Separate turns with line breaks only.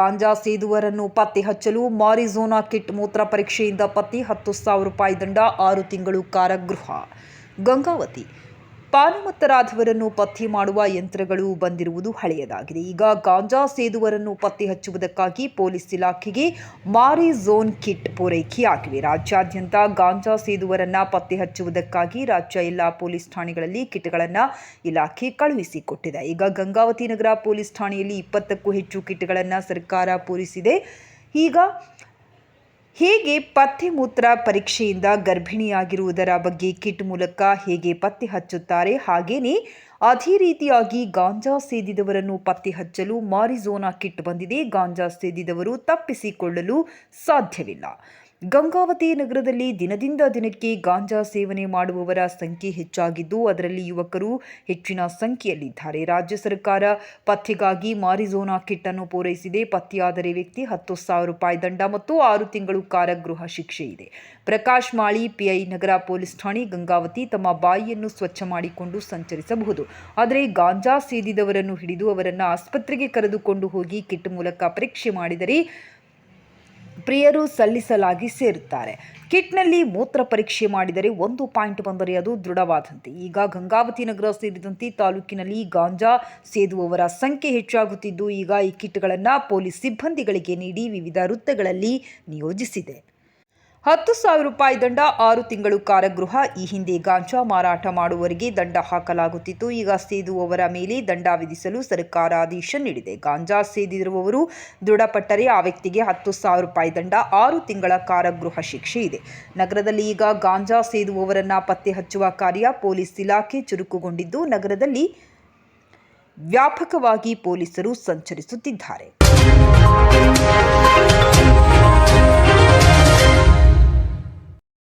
ಗಾಂಜಾ ಸೇದುವರನ್ನು ಪತ್ತೆ ಹಚ್ಚಲು ಮಾರಿಜೋನಾ ಕಿಟ್ ಮೂತ್ರ ಪರೀಕ್ಷೆಯಿಂದ ಪತ್ತೆ ಹತ್ತು ಸಾವಿರ ರೂಪಾಯಿ ದಂಡ, ಆರು ತಿಂಗಳು ಕಾರಾಗೃಹ. ಗಂಗಾವತಿ ಪಾನಮತ್ತರಾದವರನ್ನು ಪತ್ತೆ ಮಾಡುವ ಯಂತ್ರಗಳು ಬಂದಿರುವುದು ಹಳೆಯದಾಗಿದೆ. ಈಗ ಗಾಂಜಾ ಸೇದುವರನ್ನು ಪತ್ತೆ ಹಚ್ಚುವುದಕ್ಕಾಗಿ ಪೊಲೀಸ್ ಇಲಾಖೆಗೆ ಮಾರಿ ಝೋನ್ ಕಿಟ್ ಪೂರೈಕೆಯಾಗಿವೆ ರಾಜ್ಯಾದ್ಯಂತ ಗಾಂಜಾ ಸೇದುವರನ್ನ ಪತ್ತೆ ಹಚ್ಚುವುದಕ್ಕಾಗಿ ರಾಜ್ಯ ಎಲ್ಲ ಪೊಲೀಸ್ ಠಾಣೆಗಳಲ್ಲಿ ಕಿಟ್ಗಳನ್ನು ಇಲಾಖೆ ಕಳುಹಿಸಿಕೊಟ್ಟಿದೆ. ಈಗ ಗಂಗಾವತಿ ನಗರ ಪೊಲೀಸ್ ಠಾಣೆಯಲ್ಲಿ ಇಪ್ಪತ್ತಕ್ಕೂ ಹೆಚ್ಚು ಕಿಟ್ಗಳನ್ನು ಸರ್ಕಾರ ಪೂರೈಸಿದೆ. ಈಗ ಹೇಗೆ ಪತ್ತೆ ಮೂತ್ರ ಪರೀಕ್ಷೆಯಿಂದ ಗರ್ಭಿಣಿಯಾಗಿರುವುದರ ಬಗ್ಗೆ ಕಿಟ್ ಮೂಲಕ ಹೇಗೆ ಪತ್ತೆ ಹಚ್ಚುತ್ತಾರೆ ಹಾಗೇನೇ ಅದೇ ರೀತಿಯಾಗಿ ಗಾಂಜಾ ಸೇದಿದವರನ್ನು ಪತ್ತೆ ಹಚ್ಚಲು ಮಾರಿಜೋನಾ ಕಿಟ್ ಬಂದಿದೆ. ಗಾಂಜಾ ಸೇದಿದವರು ತಪ್ಪಿಸಿಕೊಳ್ಳಲು ಸಾಧ್ಯವಿಲ್ಲ. ಗಂಗಾವತಿ ನಗರದಲ್ಲಿ ದಿನದಿಂದ ದಿನಕ್ಕೆ ಗಾಂಜಾ ಸೇವನೆ ಮಾಡುವವರ ಸಂಖ್ಯೆ ಹೆಚ್ಚಾಗಿದ್ದು, ಅದರಲ್ಲಿ ಯುವಕರು ಹೆಚ್ಚಿನ ಸಂಖ್ಯೆಯಲ್ಲಿದ್ದಾರೆ. ರಾಜ್ಯ ಸರ್ಕಾರ ಪತ್ತೆಗಾಗಿ ಮಾರಿಜೋನಾ ಕಿಟ್ ಅನ್ನು ಪೂರೈಸಿದೆ. ಪತ್ತೆಯಾದರೆ ವ್ಯಕ್ತಿ ಹತ್ತು ಸಾವಿರ ರೂಪಾಯಿ ದಂಡ ಮತ್ತು ಆರು ತಿಂಗಳು ಕಾರಾಗೃಹ ಶಿಕ್ಷೆ ಇದೆ. ಪ್ರಕಾಶ್ ಮಾಳಿ, ಪಿಐ ನಗರ ಪೊಲೀಸ್ ಠಾಣೆ, ಗಂಗಾವತಿ ತಮ್ಮ ಬಾಯಿಯನ್ನು ಸ್ವಚ್ಛ ಮಾಡಿಕೊಂಡು ಸಂಚರಿಸಬಹುದು. ಆದರೆ ಗಾಂಜಾ ಸೇದಿದವರನ್ನು ಹಿಡಿದು ಅವರನ್ನು ಆಸ್ಪತ್ರೆಗೆ ಕರೆದುಕೊಂಡು ಹೋಗಿ ಕಿಟ್ ಮೂಲಕ ಪರೀಕ್ಷೆ ಮಾಡಿದರೆ ಪ್ರಿಯರು ಸಲ್ಲಿಸಲಾಗಿ ಸೇರುತ್ತಾರೆ. ಕಿಟ್ನಲ್ಲಿ ಮೂತ್ರ ಪರೀಕ್ಷೆ ಮಾಡಿದರೆ ಒಂದು ಪಾಯಿಂಟ್ ಬಂದರೆ ಅದು ದೃಢವಾದಂತೆ. ಈಗ ಗಂಗಾವತಿ ನಗರ ಸೇರಿದಂತೆ ತಾಲೂಕಿನಲ್ಲಿ ಗಾಂಜಾ ಸೇದುವವರ ಸಂಖ್ಯೆ ಹೆಚ್ಚಾಗುತ್ತಿದ್ದು, ಈಗ ಈ ಕಿಟ್ಗಳನ್ನು ಪೊಲೀಸ್ ಸಿಬ್ಬಂದಿಗಳಿಗೆ ನೀಡಿ ವಿವಿಧ ವೃತ್ತಗಳಲ್ಲಿ ನಿಯೋಜಿಸಿದೆ. ಹತ್ತು ಸಾವಿರ ರೂಪಾಯಿ ದಂಡ ಆರು ತಿಂಗಳು ಕಾರಾಗೃಹ, ಈ ಹಿಂದೆ ಗಾಂಜಾ ಮಾರಾಟ ಮಾಡುವವರಿಗೆ ದಂಡ ಹಾಕಲಾಗುತ್ತಿತ್ತು. ಈಗ ಸೇದುವವರ ಮೇಲೆ ದಂಡ ವಿಧಿಸಲು ಸರ್ಕಾರ ಆದೇಶ ನೀಡಿದೆ. ಗಾಂಜಾ ಸೇದಿರುವವರು ದೃಢಪಟ್ಟರೆ ಆ ವ್ಯಕ್ತಿಗೆ ಹತ್ತು ಸಾವಿರ ರೂಪಾಯಿ ದಂಡ, ಆರು ತಿಂಗಳ ಕಾರಾಗೃಹ ಶಿಕ್ಷೆ ಇದೆ. ನಗರದಲ್ಲಿ ಈಗ ಗಾಂಜಾ ಸೇದುವವರನ್ನ ಪತ್ತೆ ಹಚ್ಚುವ ಕಾರ್ಯ ಪೊಲೀಸ್ ಇಲಾಖೆ ಚುರುಕುಗೊಂಡಿದ್ದು, ನಗರದಲ್ಲಿ ವ್ಯಾಪಕವಾಗಿ ಪೊಲೀಸರು ಸಂಚರಿಸುತ್ತಿದ್ದಾರೆ.